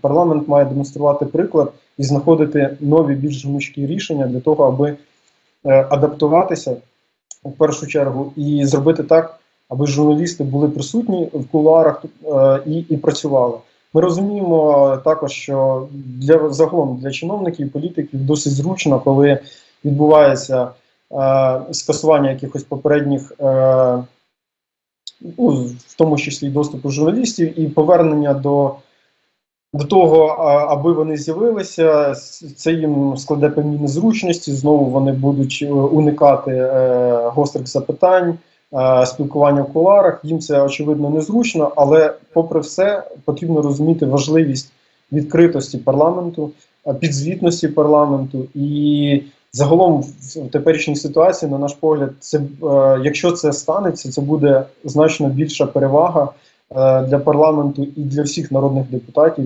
парламент має демонструвати приклад і знаходити нові більш гнучкі рішення для того, аби е, адаптуватися в першу чергу і зробити так, аби журналісти були присутні в кулуарах е, і, і працювали. Ми розуміємо також, що для загалом для чиновників і політиків досить зручно, коли відбувається е, скасування якихось попередніх, е, ну, в тому числі доступу журналістів, і повернення до, до того, аби вони з'явилися, це їм складе певні незручності. Знову вони будуть е, уникати е, гострих запитань. е, Спілкування в куларах, їм це очевидно незручно, але попри все потрібно розуміти важливість відкритості парламенту, підзвітності парламенту і загалом в теперішній ситуації, на наш погляд, це якщо це станеться, це буде значно більша перевага для парламенту і для всіх народних депутатів,